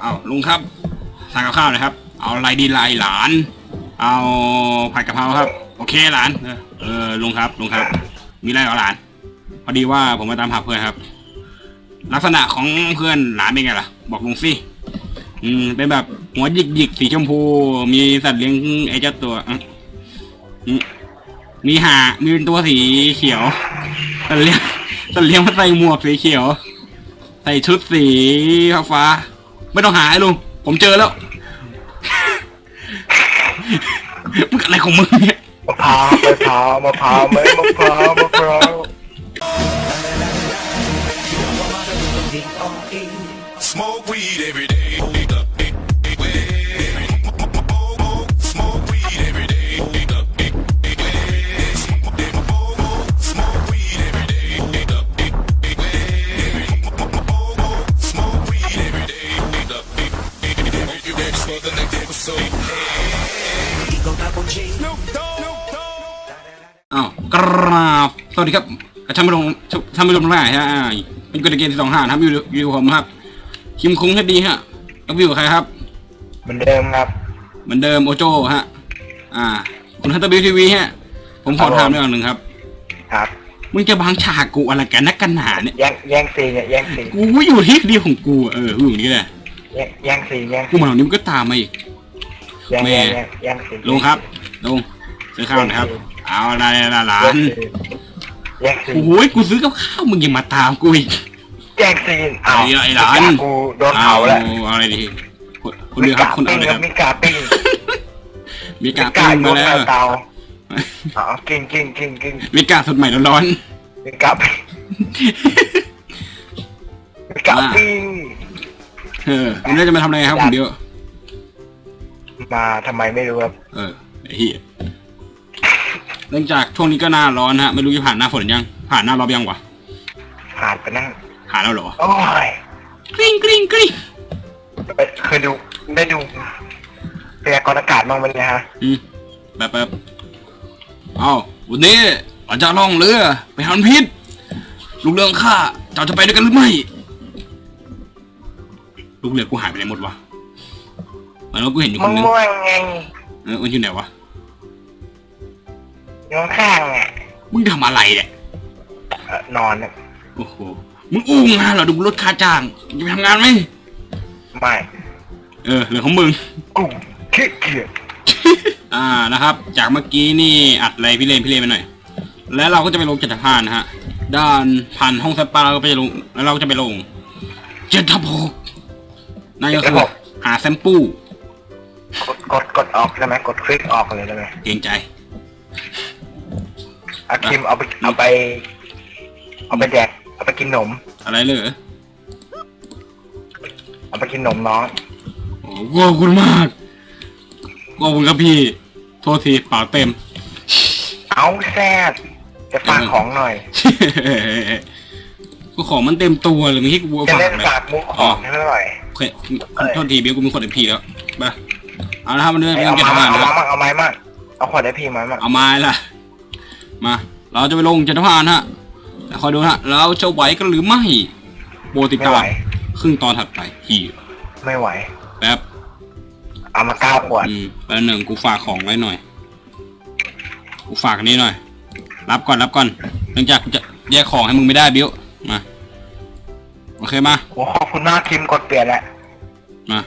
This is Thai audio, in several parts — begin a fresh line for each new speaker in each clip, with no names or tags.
เอาลุงครับสั่งกับข้าวหนะครับ เอาอะไรดีลายหลาน เอาผัดกะเพราครับ โอเคหลานเออลุงครับลุงครับ มีอะไรเหรอหลาน พอดีว่าผมมาตามหาเพื่อนครับ ลักษณะของเพื่อนหลานเป็นไงล่ะ บอกลุงสิอืมเป็นแบบหัวหยิกหยิกสีชมพู มีสัตว์เลี้ยงไอ้เจ้าตัวมีหามีเป็นตัวสีเขียวสัตว์เลี้ยงสัตว์เลี้ยงมันใส่หมวกสีเขียว ใส่ชุดสีฟ้า ไม่ต้องหาไอ้ลุง ผมเจอแล้ว มึงอะไรของมึงเนี่ย
มะพร้าวมะพร้าวมะพร้าวไหมมะพร้าวมะ
ท่านผู้ชมทั้งหลายฮะอ่าเป็นกฎเกณฑ์ที่สองห้านะครับอยู่อยู่ผมครับ คิมคุ้งให้ดีฮะแล้วอยู่กับใครครับ
เหมือนเดิมครับ
เหมือนเดิมโอโจฮะ อ่าคุณฮัตเตอร์บิวทีวีฮะ ผมขอถามอย่างหนึ่งครับ
ครับ
มึงจะบังฉากกูอะไรกันนักกันหนาเนี่ย
แย่งแย่งซีนเนี่ยแย่งซีน
กูอยู่ที่เดียวของกูเออกูอยู่นี่แหละ
แย่งแย่งซีนแย่ง
กูมาเหล่านี้มันก็ตามมาอีก
แย่ง
แม่
แย่งแย่งแย่งซีน
ลุงครับลุงซื้อข้าวหนะครับ เอาอะไรละหลา
แย่
น
งซีน แย่งซีน
โอ้ยกูซื้อกับข้าวมึงยังมาตามกูอีก
แย่งซีนอ้าว
ไอ้ไอ้หลาน
กูโดนเผาแล้ว
เอาอะไรดีคุณคุณเดือครับคุณเอาเลยครับ
มีกาปิ้ง
มี
มี
กาปิ้งมาแล้ว
เตาอ๋อกินกินกินกิน
มีกาสดใหม่ร้อน
มีกาปิ้ง
ๆ
มีกาปิ้ง
เออคุณน่าจะมาทำอะไรครับคุณเดียว
มาทำไมไม่รู้ครับ
เออไอ้เหี้ย เนื่องจากช่วงนี้ก็หน้าร้อนฮะไม่รู้จะผ่านหน้าฝนยัง ผ่านหน้าร้อนยังวะ
ผ่านไปนั่ง
ผ่านแล้วเหรอ
โอ้ย
กริ๊งกริ๊งกริ๊ง
เคยดูได้ดูพยากรณ์อากาศบ้างไหมเนี่ยฮะ
อืมแบบแบบเอาวันนี้เราจะล่องเรือไปหันพิษลูกเรือข้าเจ้าจะไปด้วยกันหรือไม่ลูกเรือกูหายไปไหนหมดวะมันว่ากูเห็นอยู่ค
มะ
นนึง
ม่วงไง
เออมันอยู่ไหนวะ
อยู่ข้างๆอะ
มึงทำอะไรเนี่ย
เอ่อนอนเนี่ย
โอ้โหมึงอู้งานเหรอดูรถค่าจ้างจะไปทำงานไหม
ไม่
เออเรื่องของมึง
กูขี้เกียจ
อ่านะครับ จากเมื่อกี้นี่อัดอะไรพี่เลนพี่เลนไปหน่อย แล้วเราก็จะไปลงเจ็ดทพานนะฮะ ด้านผ่านห้องสปาเราก็ไปลงแล้วเราก็จะไปลงเจ็ดทพกนั่นก็คือหาแซมปู
กดกดกดออกได้ไหมกดคลิกออกเลยได้ไหม
เกรงใจ
อาคิมเอาไปเอาไป เอาไปแดกเอาไปกินนม
อะไรเลยเหรอ
เอาไปกินนมน้อง
โอ้ขอบคุณมากขอบคุณครับพี่ โทษทีเปล่าเต็ม
เอาแซ่บจะฝากของหน่อย
ก็ของมันเต็มตัวเลยไม่ให้กู
จะ
ฝาก
เล่น
เลย
ฝากมุกของให้หน่อย
โอเคโทษทีเบลกูมีคนเอ็มพีแล้วไปเอาละครับมันเรื่อง
เอา
เรื่องเจ็ดท
มา
พาน
เอา
นะครับ
มาเอาไม้มาเอาขวดได้พี่ไม้มา
เอาไม้ล่ะ มา เราจะไปลงจันทพานฮะแต่คอยดูนะเราจะไหวกันหรือไม่โปรติด
ไม่
ตา
ไหว
มครึ่งตอนถัดไปฮีย
ไม่ไหว
แป๊บ
เอามาเก้าขวด
อืมแป๊บหนึ่งกูฝากของไว้หน่อย กูฝากอันนี้หน่อย รับก่อนรับก่อนเนื่องจากกูจะแยกของให้มึงไม่ได้บิ้วมา โอเคมา
โอ้ขอบคุณมากคิมกดเปลี่ยนแล้ว
มา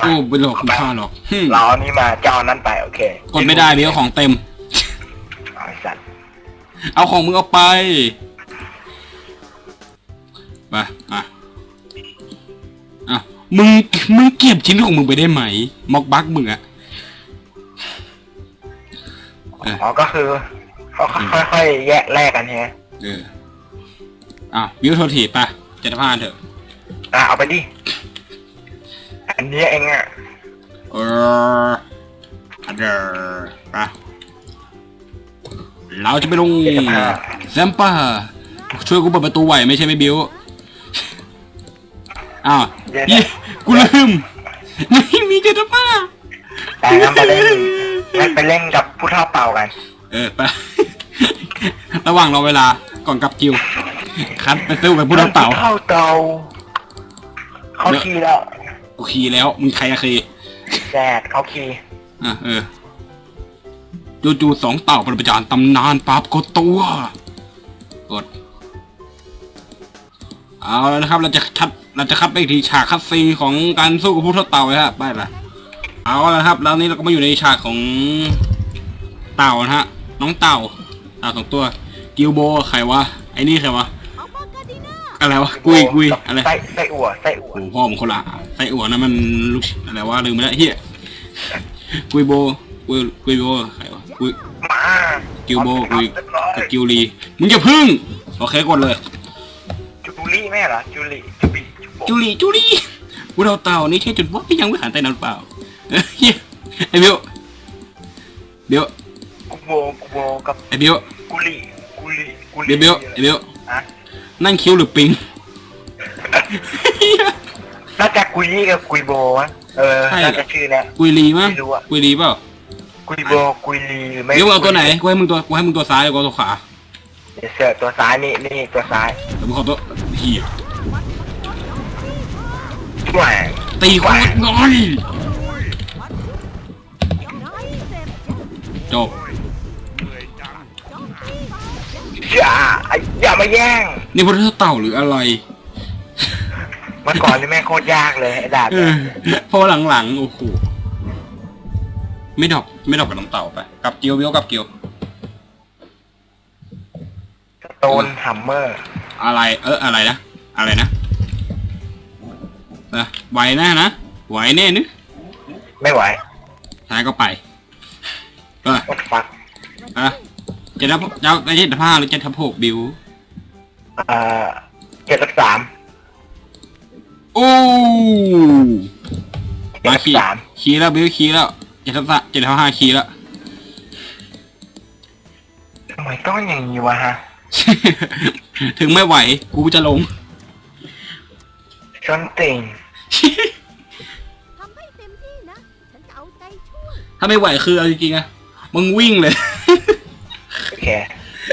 โอ้ไม่หลอกคุณค่าหรอกหึ่ม
เราเอานี่มาเจ้านั้นไปโอเค
กดไม่ได้บิ้วของเต็ม
เอาไอ้สัตว์
เอาของมึงเอาไป ไป อะอะมึง มึงเก็บชิ้นของมึงไปได้ไหมม็อกบักมึงอะเออ
อ๋อก็คือเขาค่อยๆแยกแลกกันใช่ไหม
เอออ้าววิวโทรถีบไปเจ็ดพานเถอะ
อะเอาไปดิ อันนี้เองอะ
เอออันเดอร์ไป เราจะไปลงแซมเปอร์ช่วยกูเปิดประตูไหวไม่ใช่ไหมบิวอ้าว
เดี๋ยว
เย้กูลืมไม่มีเจ็ดพาน
แต่งั้นไปเล่นงั้นไปเล่นกับผู้เท่าเป่ากัน
เออไประหว่างรอเวลาก่อนกลับกิวคัดไปซื้อไปพูดน้ำเต่า
ผู้เท่าเต่าเขาขี่แล้ว
กูขี่แล้วมึงใครอะขี่
แดดเขาขี่
อะเออ จู่ๆสองเต่าประจานตำนานปราบกดตัว กด เอาแล้วนะครับ เราจะคัด เราจะคัดไปอีกทีฉากคัดซีนของการสู้กับผู้ทดเต่าเลยฮะไปละเอาแล้วครับ แล้วนี้เราก็มาอยู่ในฉากของเต่านะฮะ น้องเต่าเต่าสองตัว กิลโบใครวะ ไอ้นี่ใครวะ อะไรวะ กุยกุยอะไร
ไส้ไส้อั่วไส้อั่ว
โอ้โหพ่อผมคนละไส้อั่วนะมันลูกชิ้นอะไรวะลืมไปแล้วเฮียกุยโบ กุยกุยโบใครวะกุย
มา
กิลโบกุย
เรียบร้อย
กับกิลลีมึงอย่าพึ่งโอเคกดเลย
จูลี่แม่เหรอจูลี่จูบีจูโบ
จูลีจูลีกูเราเต่านี่ใช่จุดวัดที่ยังไม่หันใต้น้ำหรือเปล่าเอ้ยเฮียไอ้เบลเบล
กูโบกูโบกับ
ไอ้เบล
กุลีกุลีกุ
เบ
ลี
ลเบลไอ้เบล
อะ
นั่นคิ้วหรือปิงเหี้ย
น่าจะกุลี่กับกุยโบวะเออ
ใช่เหรอ
น่าจะชื่อเนี้ย
กุยลีมั้ง
ไม่รู้อะ
กุยลีเปล่า
กุยโบกุยลีหรือไม่
เดี๋ยวมึงเอาตัวไหนกูให้มึงตัวกูให้มึงตัวซ้ายหรือกูเอาตัวขวา
เดี๋ยวเสือตัวซ้ายนี่นี่ตัวซ้าย
เดี๋ยวมึงขอตัวเฮีย
แหว
ตีโคตรน้อยจบ
อย่าไอ้อย่ามาแย่ง
นี่พวกเธอเต่าหรืออะไร
เมื่อก่อนนี่แม่งโคตรยากเลยไอ้ดาบ
เออเพอหลังๆโอ้โห ไม่ดรอกไม่ดรอกกับน้องเต่าไปกับเกียวเบี้ยวกับเกียว
โตนฮัมเมอร์
อะไร เอออะไรนะอะไรนะนะไหวแน่นะไหวแน่นึ
ไม่ไหว
ท้ายก็ไปเออ
วัดฟัก
อะเจ็ดทับเจ้าไม่ใช่เจ็ดทับห้าหรือเจ็ดทับหกบิว
เอ่อเจ็ดสิบสาม
โอ้
เจ็ด
มา
สิบ
ขี่
สาม
ขี่แล้วบิวขี่แล้วเจ็ดทับสามเจ็ดทับห้าขี่แล้ว
ทำไมต้องอย่างนี้วะฮะ
ถึงไม่ไหว กูจะลง
ชนติง
ทำให้เต็มที่นะ ฉันจะเอาใจช่วย
ถ้าไม่ไหวคือเอาจริงๆอะมึงวิ่งเลย
โอเค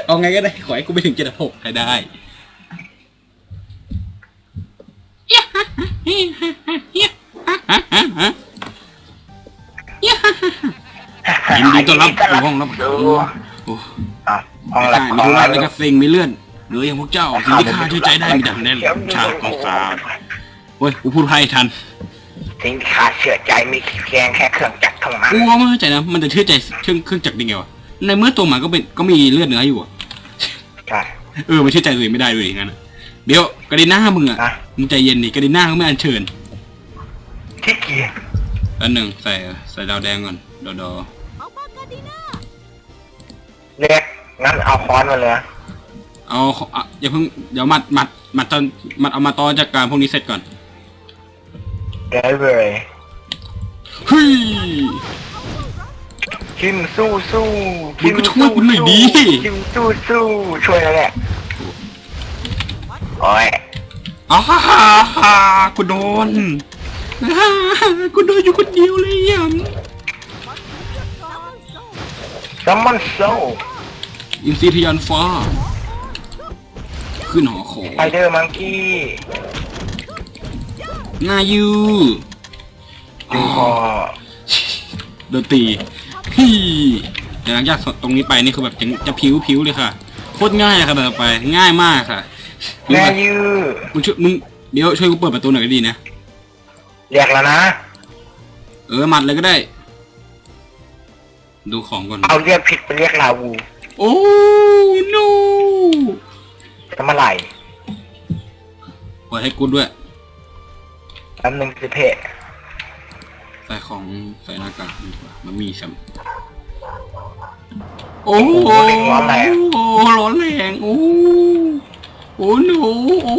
เอาไงก็ได้ ขอให้กูไปถึงเจ็ดหกให้ได้ยิ ยินดีต้อนรับสู่ห้องรับ
ดู
โอ้
อะห้อง
ไม่
รับ
ใช่มีธุระในกระเซ็งมีเลื่อนหรืออย่างพวกเจ้าสิ่งที่ข้าเชื่อใจได้มีแต่แน่นชาติของสาวเฮ้ยกูพูดให้ทัน
สิ่งที่ข้าเชื่อใจมีเพียงแค่เครื่องจักรเท่านั้น
กูว่าไม่เข้าใจนะมันจะเชื่อใจเครื่องเครื่องจักรได้ไงวะในเมื่อตัวมันก็เป็นก็มีเลือดเนื้ออยู่อะ
ใช่
เออมันเชื่อใจตัวเองไม่ได้ด้วยอย่างนั้นเดี๋ยวกระดิน่ามึงอะ
อะ
มึงใจเย็นดิกระดิน่าเขาไม่อัญเชิญ
ที่เกียจ
อันหนึ่งใส่ใส่ดาวแดงก่อนดอดอ
เอามากาดิน่า
เรียกงั้นเอาค้อนมาเลยนะ
เอาอะอย่าเพิ่งเดี๋ยวมัดมัดมัดตอนมัดเอามาตอนจากการพวกนี้เสร็จก่อน
เดลิเวอรี่
เฮ้ย
คิมสู้สู้
มึงก็ช่วยกูหน่อยดิ
คิมสู้สู้ช่วยแล้วแหละโอ้ย
อ้าฮ่าฮ่ากูโดนอ่า กูโดนอยู่คนเดียวเลยอะ
ซัมมอนโซ
อินซีทะยานฟ้า ขึ้นหอคอ
ไอเดอร์มังกี้
หน้ายู
ดูคอ
โดนตีพี่แต่หลังจากตรงนี้ไปนี่คือแบบจะจะผิวผิวเลยค่ะโคตรง่ายเลยค่ะแบบไปง่ายมากค่ะ
แม่ยื
มึงช่วยมึงเดี๋ยวช่วยกูเปิดประตูหน่อยก็ดีนะ
เรียกแล้วนะ
เออหมัดเลยก็ได้ ดูของก่อน
เอาเรียกผิดไปเรียกลาวู
โอ้ no
จะมาไหล
เปิดให้กูด้วย
แป๊บนึงสิเพะ
ใส่ของใส่หน้ากากดีกว่า มันมีสัมโอ้โหร้อนแรงโอ้โอ้หนูโอ้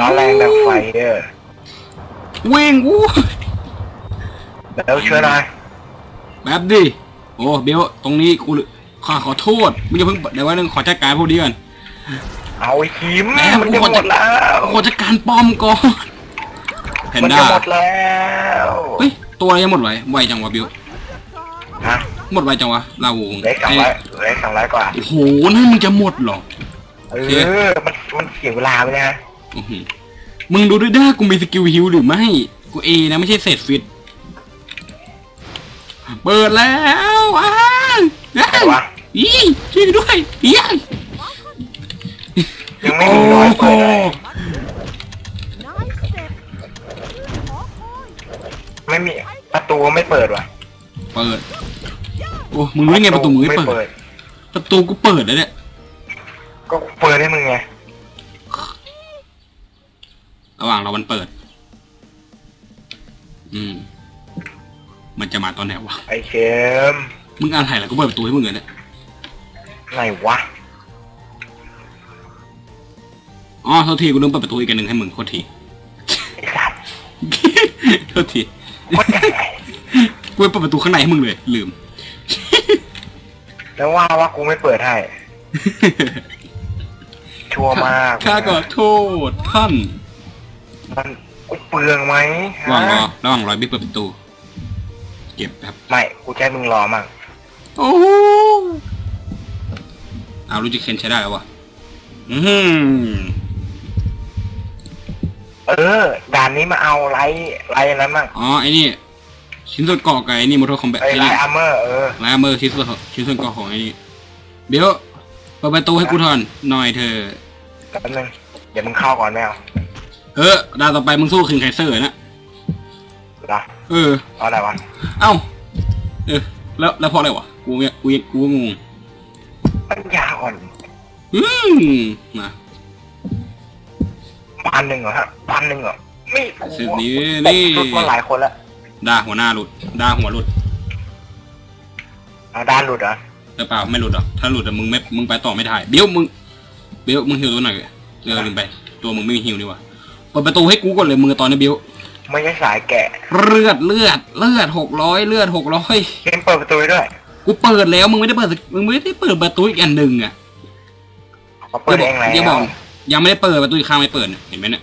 ร้อนแรงแบบไฟเดอร์
เว้งวู้
แล้วช่วยหน่อย
แบบดิโอ้เบลตรงนี้กูข้าขอโทษมึงจะเพิ่งเดี๋ยวไว้เรื่องขอจัดการพวกนี้ก่อน
เอาไอ้คิม
แม่
มัน
กู
จะ
ขอ
หม
จัด
ดแล้ว
ขอจัดการป้อมก่อนแพน
มัน
ด้า
จะหมดแล้ว
เฮ้ยตัวอะไรยังหมดไวไวจังวะเบล
ฮะ
หมดไวจังวะลาวู
เหล็กสองร้อยเหล็กสองร้อยกว่า
โอ้โหนั่นมึงจะหมดเหรอ
เออมันมันเสียเวลาไปนะ
อื้อหือ มึงดูด้วยด้ากูมีสกิลฮิวหรือไม่ กูเอนะไม่ใช่เศษฟิต เปิดแล้วอ้าว
ไหนวะ
อีช่วยด้วยอี
ยังไม่
โอ้
มีน้อย
โห
เปิดเลย
นายสเต็ปขอคอย
ไม่มีประตูไม่เปิดว่ะ
เปิด โอ้ มึงรู้ได้ไงประตูมึงไม่เปิด ประตูกูเปิดแล้วเนี่ย
ก็เปิดให้มึงไง
ระหว่างเรามันเปิด อืม มันจะมาตอนไหนวะ
ไอ้เข็ม
มึงอ่านไถ่แล้วก็เปิดประตูให้มึงเลยเนี่ย
ไหนวะ
อ๋อโทษทีกูลืมเปิดประตูอีกอันหนึ่งให้มึงโทษที
ไอ้สัตว์
โทษที
โคตรยังไง
กูไปเปิดประตูข้างในให้มึงเลย ลืม
แล้วว่าว่ากูไม่เปิดให้ ชัวร์มาก
ข้าก็โทษท่าน
มันกูเปลืองไหม
ระหว่างรอ
ฮะ
ระหว่างรอบิ๊กเปิดประตู เก็บครับ
ไม่กูจะให้มึงรอมั่ง
โอ้โหเอาลูจิเคนใช้ได้แล้ววะอืม
เออด่านนี้มาเอาไลท์ไลท์นั้นมั่ง
อ๋อไอ้นี่ชิ้นส่วนเกาะกับไอ้นี่มอเตอร์คอมแบท
ไอ้
ไอ้
ไล
นี่
ท์อาร์เมอร์เออ
ไลท์อาร์เมอร์ชิ้นส่วนชิ้นส่วนเกาะของไอ้นี่เดี๋ยวเปิดประตูให้กูทอนหน่อยเธอะ
แป๊บนึงเดี๋ยวมึงเข้าก่อนแมว
เออดาวต่อไปมึงสู้คิงไคเซอร์นะ
เหรอ
เออ
เอาอะไรวะ
เอ้า เออ แล้วแล้วเพราะอะไรวะ กูเนี่ยกูกูก็งง
ปัญญาอ่อน
อืมมา
พันหนึ่งเหรอฮะพันหนึ่งเหรอไม่กู
สิบนี้
ต
นี่
กชุดมาหลายคนแล้ว
ดาหัวหน้าหลุดดาหัวหลุด
เอาด้านหลุดเหรอ
หรือเปล่าไม่หลุดหรอกถ้าหลุดอะมึงไม่มึงไปต่อไม่ได้เบี้ยวมึงเบี้ยวมึงหิวตัวหน่อยเออลืมไป ตัวมึงไม่มีหิวนี่หว่า เปิดประตูให้กูก่อนเลยมึงตอนนี้เบี้ยว
ไม่ใช่สายแกะ
เลือดเลือดเลือดหกร้อยเลือดหกร้อย
เกมเปิดประตูไว้ด้วย
กูเปิดแล้วมึงไม่ได้เปิดสักมึงไม่ได้เปิดประตูอีกอันหนึ่งอะ
เขาเปิดเองแล้ว
อย่าบอกยังไม่ได้เปิดประตูอีกข้างไม่เปิดเนี่ยเห็นไหมเนี่ย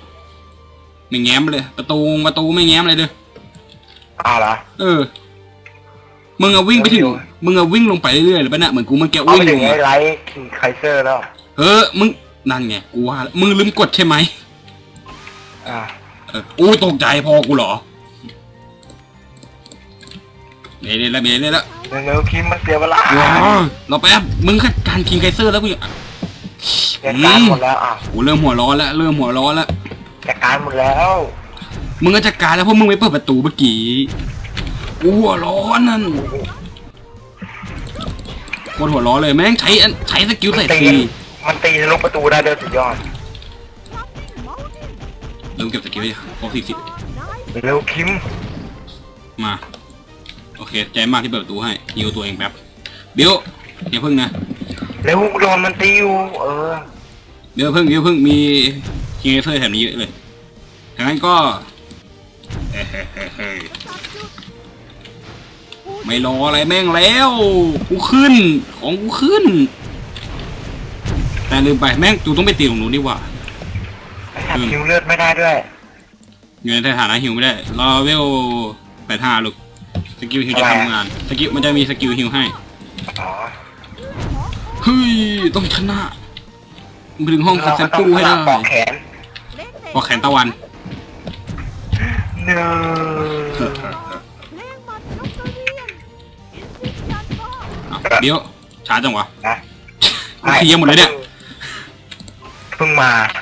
ไม่แง้มเลย ประตูประตูไม่แง้มเลยเลย
อ้าวเหรอ
เออมึงอะวิ่งไปถึง
โอ้ย
มึงอะวิ่งลงไปเรื่อยๆเลยปะเนี่ยเหมือนกูเมันแก
เอา
วิ่
ไป
ง
ถึ
ล
ง
ง
ไอ้
มา
ไลท์คิงไคเซอร์แล้ว
เออมึงนั่นไงกูว่าแล้วมึงลืมกดใช่ไหม
อ่า
เอออู้ตกใจพอกูเหรอเดี๋ยวแล้วเดี๋ยวแล้ว
เร็วๆคิมมันเสียเวลา
ว้าวเราแป๊บมึงแค่การคิงไคเซอร์แล้วกูยัง
จัดการหมดแล้วอะ
กูเริ่มหัวร้อนแล้วเริ่มหัวร้อนแล้ว
จัดการหมดแล้ว
มึงก็จัดการแล้วเพราะมึงไม่เปิดประตูเมื่อกี้กูหัวร้อนนั่นโคตรหัวร้อนเลยแม่งใช้อันใช้สกิล
มั
ใส่
นตี
ที
มันตีทะลุประตูได้เดียวสุดยอด
เมาส์ นี่
เริ่มเก็บสกิลให้ครบสี่สิบ
นาย
เร็วคิม
มา โอเค ใจมากที่เปิดประตูให้ยิวตัวเองแป๊บเดี๋ยวอย่าเพิ่งนะ
เร็วโดนมันตีอยู่เออ
เดี๋ยวเพิ่งเดี๋ยวเพิ่งมีคิงเซอร์แถมนี้เยอะเลยดังนั้นก็เฮ้ยเฮ้ยเฮ้ยเฮ้ย
จับจุด
ไม่รออะไรแม่งแล้ว กูขึ้น ของกูขึ้น แต่ลืมไปแม่งกูต้องไปตีตรงนู้นนี่หว่า
ไอ้สัตว์คิวเลือดไม่ได้ด้วย
อยู่ในสถานะฮิวไม่ได้รอเวลแปดห้าลูกสกิลฮิวจะทำงานสกิลมันจะมีสกิลฮิวให้
อ๋อ
เฮ้ยต้องชนะไปถึงห้อง
เรา
เซ
ก็
น
ต้อง
ตูให้ได้
ปอกแขน
เล่นเตะ
ปอกแขนตะวัน
เนอ
เพลงหมัดนกกระเรียนอินสิจันบ้า
อะเดี๋ยวช้าจังวะ
นะ
เคลียร์หมดเลยเนี่ย
เพิ่งมา
ไป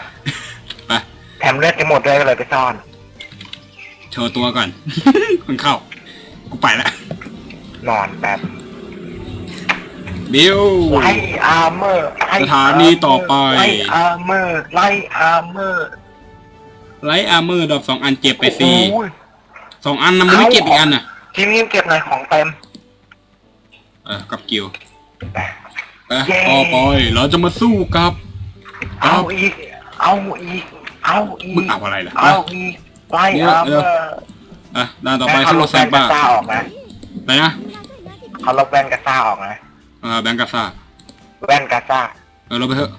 แถมเลือดจะหมดด้วยก็เลยไปซ่อน
โชว์ตัวก่อน คนเข้า กูไปละ
นอนแบบ
บิว
ไล่อาร์เมอร์ไล่
สถานีต่อไป
ไล่อาร์เมอร์ไล่อาร์เมอร์
ไลท์อาร์เมอร์ดอกสองอันเจ็บไปสี่
โอ้ย
สองอันนะมึงไม่เก็บอีกอันน่ะ
ทีมนี้เก็บหน่อยของเต็ม
เออกับกิวไป
เย้
ต่อไปเราจะมาสู้กับ
เอาอีก เอาอีก เอาอีก
มึงเอาอะไรล่ะ
เอาอีกไล่อาร์เมอร์
อะด้านต่อไป
เขา
สู้
ล
กับบแซ
แว่
ม
นกา
บ้า
ซ่าออกนะ
ไปนะ
เขาลบแว่นกาซ่าออกนะ
เออแบงก์กาซ่า
แว่นกาซ่า
เออเราไปเถอะ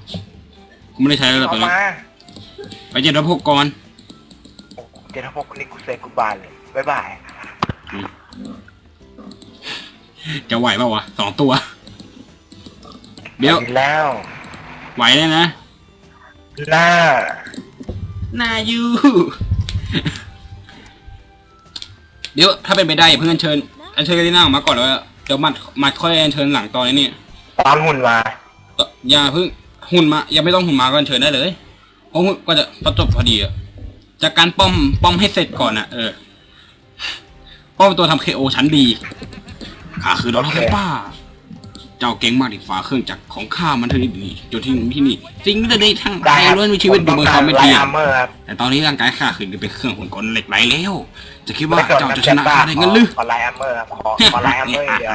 กูไม่ได้ใช้แล้วล่ะ
เอา
ตอนนี้
มา
ไปเจ็ดรับพกก่อน
เดี๋ยวถ้าพวกนี้กูเซกูบายเลยบ๊ายบาย
จะไหวเปล่าวะสองตัว เดี๋ยว
แล้ว
ไหวเลยนะ
หน้า
นายูเดี๋ยวถ้าเป็นไปได้อย่าเพิ่งอัญเชิญอัญเชิญกาลิน่าออกมาก่อนแล้วเดี๋ยวมัดมัดค่อยอัญเชิญหลังตอนนี้
ตอนหุ่นมา
เอ่ออย่าเพิ่งหุ่นมายังไม่ต้องหุ่นมาก็อัญเชิญได้เลยเพราะหุ่นก็จะประจบพอดีอะจากการป้อมป้อมให้เสร็จก่อนนะเออป้อมตัวทำเคโอชั้นดีข้าคือดอลลาร์ป้า เจ้าเก่งมากที่ฝ่าเครื่องจักรของข้ามันเท่านี้จนที่ที่นี่จริงไม่ได้ทั้ง
ได้
ใจ
ครับ
ล้วนมีชีวิตอยู่บนความไม่
ไล
เที่ย
อา
ง
ร์เมอร์ครับ
แต่ตอนนี้ร่างกายข้าขึ้นเป็นเครื่องหุ่นกลเหล็กไหลแล้ว จะคิดว่า
ไม่
เจ้าจะชนะข้าได้งั้นหรือ
ขอไลอาร์เมอร์ครับขอขอไลอาร์เมอร์เดียว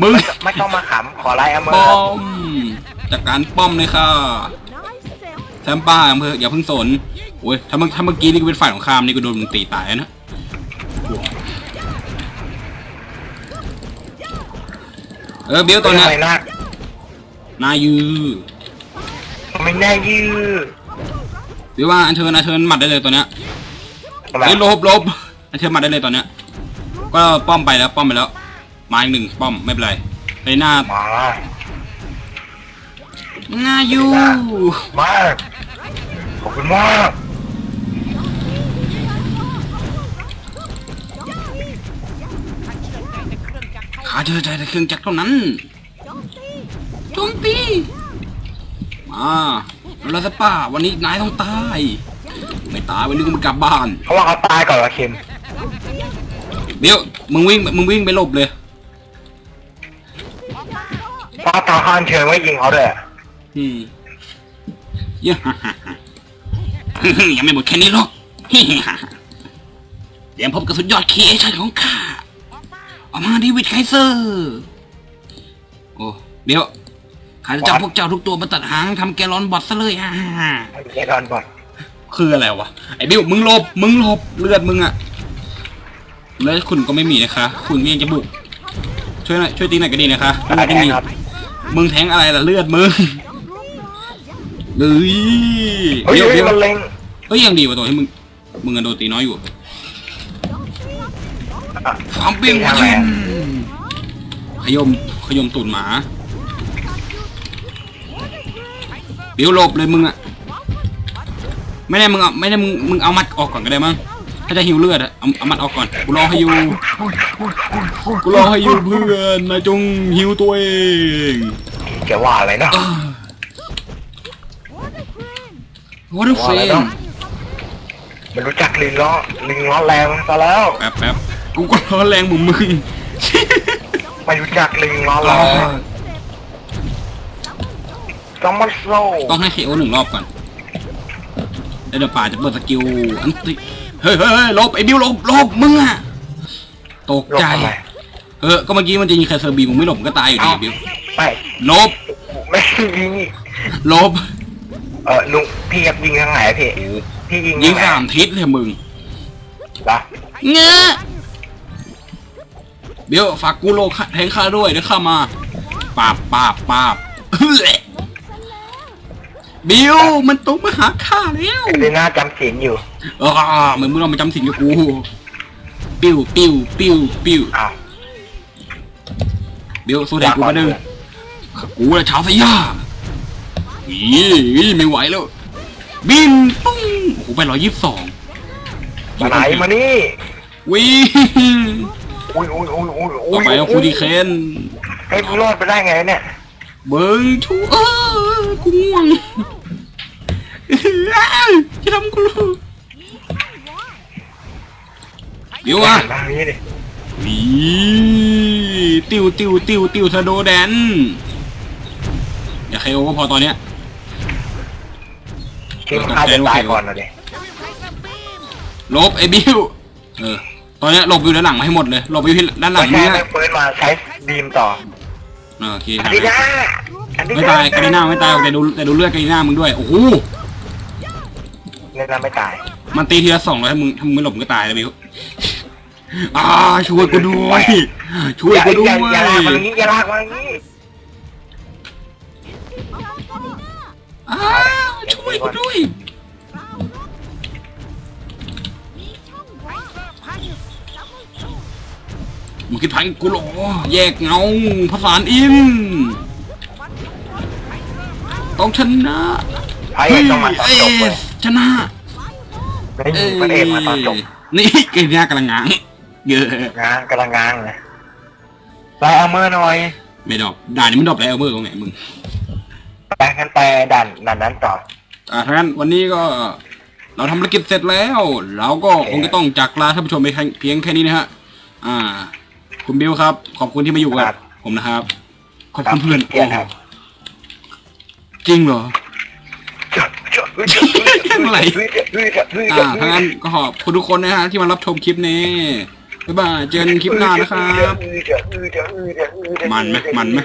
มึง
ไม่ต้องมาขำขอไลอาร์เมอร์
ป้
ค
อ
รับ
มจากการป้อมเลยค่ะ
น้อยเซล
แซมป้าอำเภออย่าเพิ่งสนโอ้ยถ้าเมื่อถ้าเมื่อกี้นี่กูเป็นฝ่ายของข้ามนี่กูโดนมึงตีตายแล้วนะ เออเบลตอนเนี้ย
ไม่น่า
นายู
ไม่น่ายืด
หรือว่าอันเชิญอันเชิญหมัดได้เลยตัวเนี้ย
ทำไม
เฮ้ยลบลบอันเชิญหมัดได้เลยตอนเนี้ย ก็ป้อมไปแล้วป้อมไปแล้วมาอีกหนึ่งป้อมไม่เป็นไรในหน้า
มา
นายู
มากขอบคุณมากา
เจอใจแต่เครื่องจักรเท่านั้น
โจมตี
โจมตีมาเราสป้าวันนี้นายต้องตาย ไม่ตายวันนี้กูมึงกลับบ้าน
เพราะว่าเขาตายก่อนละคิม
เดี๋ยวมึงวิ่งมึงวิ่งไปหลบเลย
เพราะตอนเขาอัญเชิญไว้ยิงเขาด้วย
อืมย่าฮ่าฮ่าฮ่ายังไม่หมดแค่นี้หรอกฮิฮิฮ่าฮ่าเดี๋ยวพบกับสุดยอดคีเอชันของข้า ออกมาดีวิดไคเซอร์ โอ้ เดี๋ยวข้าจะจับพวกเจ้าทุกตัวมาตัดหางทำแกลลอนบอทซะเลยอ่า
ไม่ใช่ดอนบอล
คืออะไรวะ ไอ้บิวมึงหลบ มึงหลบ เลือดมึงอะเลือดคุณก็ไม่มีนะคะ คุณก็ยังจะบุก ช่วยหน่อยช่วยตีหน่อยก็ดีนะคะเลือดไม่มี
ครับ
มึงแทงอะไรล่ะเลือดมึงเลย
เฮ้ย
เดี๋ยว
เฮ้ย
เดี๋ยว
มันเล็ง
เฮ้ยยังดีกว่าตัวที่มึง มึงกันโดนตีน้อยอยู่
อะ
ทำปิ้ง
ทำไม
ชิน
อะ
ขยมขยมตูดหมาเดี๋ยวหลบเลยมึงอะไม่ได้มึงเอาไม่ได้มึงมึงเอามัดออกก่อนก็ได้มั้งถ้าจะหิวเลือดอะเอาเอามัดออกก่อนกูรอให้อยู่กูรอให้อยู่เพื่อนนายจงหิวตัวเอง
แกว่าอะไรนะ
วอเตอร์เฟน
ไม่รู้จักลิงล้อลิงล้อแรงซะแล้ว
แป๊บแป๊บ กูก็ร้อนแรงเหมือนมึง
ไม่รู้จักลิงล้อแรงต้องมันโซ่
ต้องให้เคโอหนึ่งรอบก่อนแล้วเดี๋ยวป่าจะเปิดสกิลอันติเฮ้ยเฮ้ยเฮ้ยหลบไอ้บิวหลบหลบมึงอะตก
หลบ
ใจ
ทำไม
เออ ก็เมื่อกี้มันจะยิงแคสเซอร์บีมึงไม่หลบมึงก็ตายอยู่ดี
เอ้า
บิว
ไม่
หลบ
ไม่ยิง
หลบ
เออลุงพี่ครับยิงทางไหนอะพี่พี่ยิง
ยิง
ทา
สางม
ไหน
ทิศเลยมึง
เหรอ
เงอะ เดี๋ยวฝากกูโลแทงข้าด้วยเดี๋ยวข้ามาปาบปาบปาบเฮ้ยบิวมันตรงมาหาข้าแล้ว
เดน่าจำศีลอยู่
อ่าเหมือนมึงเอามาจำสินกับกูปิ้วปิ้วปิ้วปิ้ว
อ้าว
บิวสู้แทนกูมาหนึ่งกูแหละชาวสยามอีไม่ไหวแล้ว บินปุ้งโอ้โหไปร้อยยี่สิบสอง
มาไหนมานี่
วิ่ง
อุ้ยอุ้ยอุ้ยอุ้ยอุ้
ต่อยไปเอาคูดีเคน
ให้กูรอดไปได้ไงเนี่ย
เบิ้งชูเออกูง่วงจะทำกูรู้เดี๋ยวอะ
ทางนี้ดิ
วีติวติวติวติวสะโดแดนอย่าเคโอก็พอตอนเนี้ย
คิมฆ่าจะตายก่อนนะดิ
หลบไอ้บิวเออ ตอนเนี้ยหลบอยู่ด้านหลังมาให้หมดเลยหลบอยู่ที่ด้านหลั
ไม่
ง
ใช่
เนี่ย
ไม่ปืนมาใช้บีมต่อ
เออโอเค
อันนี้นะอันนี้
ไม่ตายกาลิน่าไม่ตายแต่ดูแต่ดูเลือดกาลิน่ามึงด้วยโอ้โห
เนี่ยนะไม่ตาย
มันตีทีละสองแล้วถ้ามึงถ้ามึงไม่หลบมึงก็ตายแล้วบิวอ่าช่วยกูด้วยช่วยกูด้ว
อย่าอย่าลากมายอย่างนี้อย่าลากมาอย่างนี้
อ้าช่วยกูด้วย มึงคิดพันกูเหรอแยกเงาผสานอิน ต้องชนะ
ไพ่ต้องมาตอนจบเลย
ชนะ
ไม่มีพระเอกมาตอนจบ
นี่กินยากำลังง้างเยอะ
งานกำลังงานเลยไปเอาเมื่อหน่อย
ไม่ดอกด่านนี้มันดอกแล้วเมื่อตรงไหนมึง
ไปกันไปดันดันนั้นต่อ
อ่าทั้างนั้นวันนี้ก็เราทำภารกิจเสร็จแล้ว เราก็คงจะต้องจากลาท่านผู้ชมไปเพียงแค่นี้นะฮะ อ่า คุณบิวครับ ขอบคุณที่มาอยู่กับผมนะครับ ขอบคุณเพื่อน
เกียรติครับ
จริงเหรอ
อะไร
อ่าทั้างนั้นก็ขอบคุณทุกคนนะฮะที่มารับชมคลิปนี้บ๊ายบายเจอกันคลิปหน้านะครับ มันไหมมันไหม